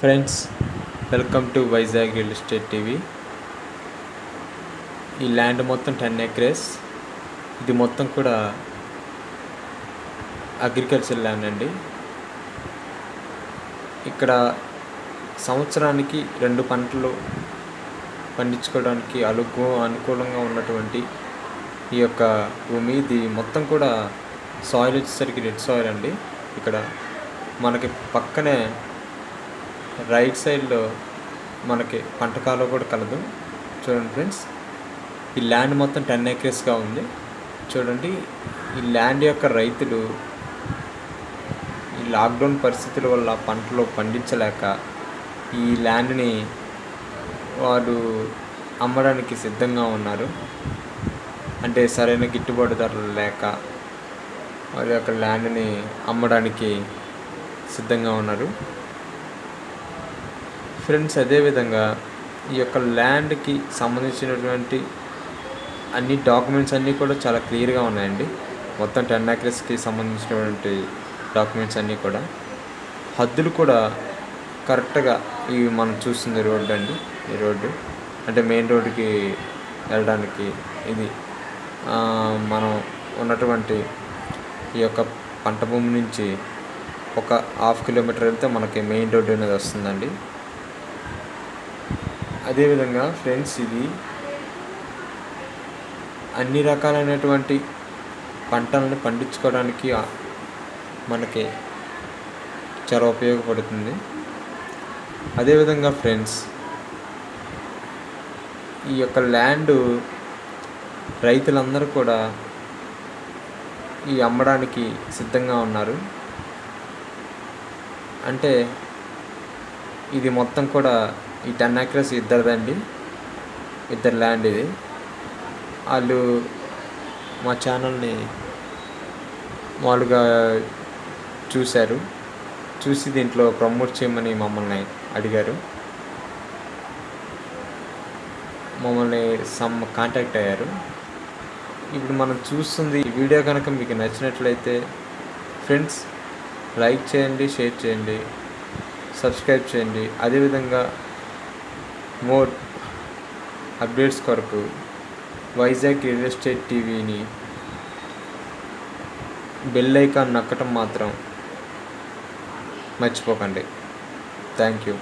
Friends welcome to Vizag real estate TV ఈ land మొత్తం ten acres ఇది మొత్తం కూడా అగ్రికల్చర్ ల్యాండ్ అండి. ఇక్కడ సంవత్సరానికి రెండు పంటలు పండించుకోవడానికి అలుగు అనుకూలంగా ఉన్నటువంటి ఈ యొక్క భూమి. ఇది మొత్తం కూడా సాయిల్ వచ్చేసరికి రెడ్ సాయిల్ అండి. ఇక్కడ మనకి పక్కనే రైట్ సైడ్లో మనకి పంట కాలువ కూడా కలదు. చూడండి ఫ్రెండ్స్ ఈ ల్యాండ్ మొత్తం టెన్ ఏకర్స్గా ఉంది. చూడండి ఈ ల్యాండ్ యొక్క రైతులు ఈ లాక్డౌన్ పరిస్థితుల వల్ల పంటలు పండించలేక ఈ ల్యాండ్ని వారు అమ్మడానికి సిద్ధంగా ఉన్నారు. అంటే సరైన గిట్టుబాటు ధరలు లేక వారి యొక్క ల్యాండ్ని అమ్మడానికి సిద్ధంగా ఉన్నారు. ఫ్రెండ్స్ అదేవిధంగా ఈ యొక్క ల్యాండ్కి సంబంధించినటువంటి అన్ని డాక్యుమెంట్స్ అన్నీ కూడా చాలా క్లియర్గా ఉన్నాయండి. మొత్తం టెన్ ఏకర్స్కి సంబంధించినటువంటి డాక్యుమెంట్స్ అన్నీ కూడా. హద్దులు కూడా కరెక్ట్గా ఇవి మనం చూస్తుంది రోడ్డు అండి. ఈ రోడ్డు. అంటే మెయిన్ రోడ్డుకి వెళ్ళడానికి ఇది మనం ఉన్నటువంటి ఈ యొక్క పంట భూమి నుంచి ఒక హాఫ్ కిలోమీటర్ వెళ్తే మనకి మెయిన్ రోడ్డు అనేది వస్తుందండి. అదేవిధంగా ఫ్రెండ్స్ ఇది అన్ని రకాలైనటువంటి పంటలను పండించుకోవడానికి మనకి చాలా ఉపయోగపడుతుంది. అదేవిధంగా ఫ్రెండ్స్ ఈ యొక్క ల్యాండ్ రైతులందరూ కూడా ఈ అమ్మడానికి సిద్ధంగా ఉన్నారు. అంటే ఇది మొత్తం కూడా ఈ టెన్ ఏకర్స్ ఇద్దరిదండి ఇద్దరు ల్యాండ్ ఇది. వాళ్ళు మా ఛానల్ని మామూలుగా చూశారు. చూసి దీంట్లో ప్రమోట్ చేయమని మమ్మల్ని అడిగారు. మమ్మల్ని సమ్ కాంటాక్ట్ అయ్యారు. ఇప్పుడు మనం చూస్తుంది ఈ వీడియో కనుక మీకు నచ్చినట్లయితే ఫ్రెండ్స్ లైక్ చేయండి షేర్ చేయండి సబ్స్క్రైబ్ చేయండి. అదేవిధంగా మోర్ అప్డేట్స్ కొరకు వైజాగ్ రియల్ ఎస్టేట్ టీవీని బెల్ ఐకాన్ నొక్కటం మాత్రం మర్చిపోకండి. Thank you.